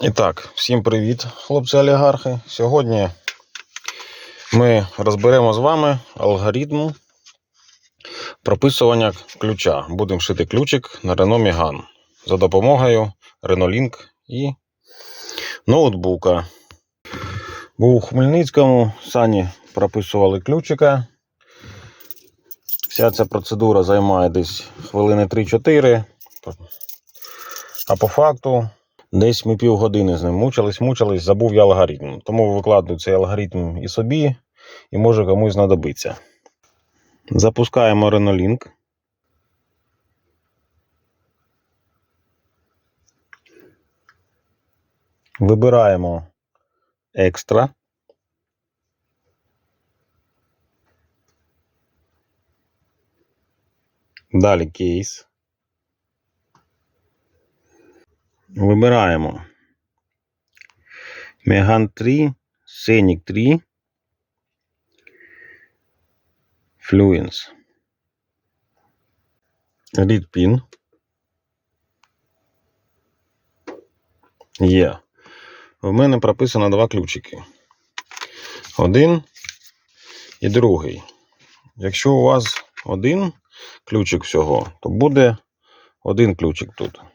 І так, всім привіт, хлопці олігархи. Сьогодні ми розберемо з вами алгоритм прописування ключа. Будемо шити ключик на Renault Megane за допомогою Renault Link і ноутбука. Був у Хмельницькому, сані прописували ключика. Вся ця процедура займає десь хвилини 3-4. А по факту Десь ми півгодини з ним мучились, мучились, забув я алгоритм. Тому викладаю цей алгоритм і собі, і може комусь знадобиться. Запускаємо Renolink. Вибираємо екстра. Далі кейс. Вибираємо Megane 3, Scenic 3, Fluence. Read pin. Є. В мене прописано два ключики. Один і другий. Якщо у вас один ключик всього, то буде один ключик тут.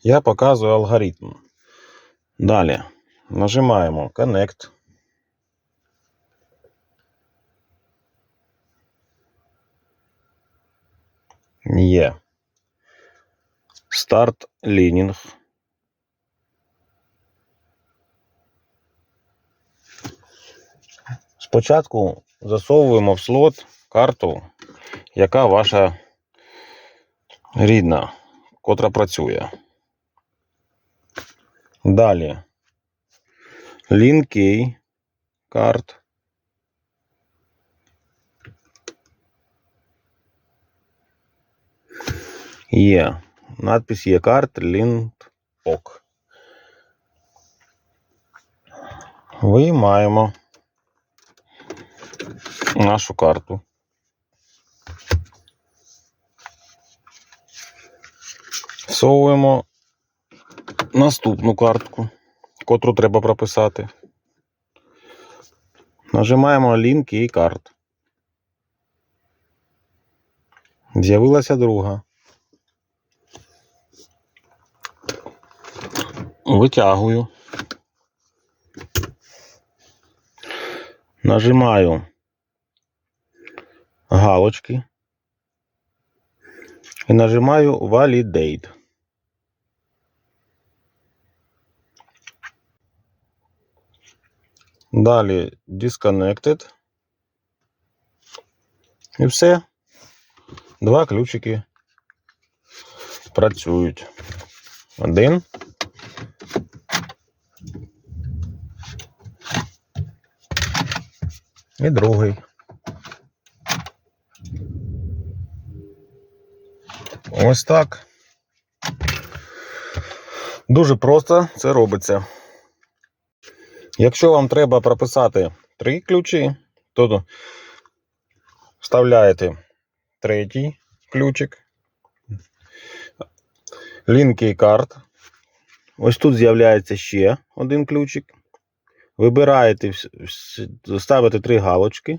Я показую алгоритм. Далі нажимаємо Connect. Є. Старт лінінг. Спочатку засовуємо в слот карту, яка ваша рідна, котра працює. Далі. Лінкей карт. Є. Надпись є карт Лінт ок. Виймаємо нашу карту. Всовуємо наступну картку, котру треба прописати. Нажимаємо лінк і карт. З'явилася друга. Витягую. Нажимаю галочки і нажимаю Validate. Далі Disconnected. І все. Два ключики працюють. Один. І другий. Ось так. Дуже просто це робиться. Якщо вам треба прописати три ключі, то вставляєте третій ключик, лінки карт. Ось тут з'являється ще один ключик. Вибираєте, ставите три галочки,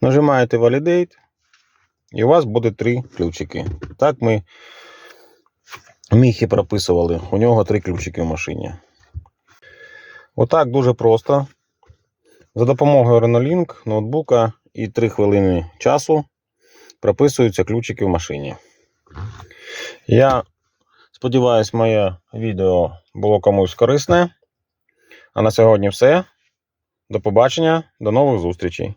нажимаєте Validate, і у вас буде три ключики. Так ми міхи прописували. У нього три ключики в машині. Отак дуже просто. За допомогою Renolink, ноутбука і 3 хвилини часу прописуються ключики в машині. Я сподіваюся, моє відео було комусь корисне. А на сьогодні все. До побачення, до нових зустрічей.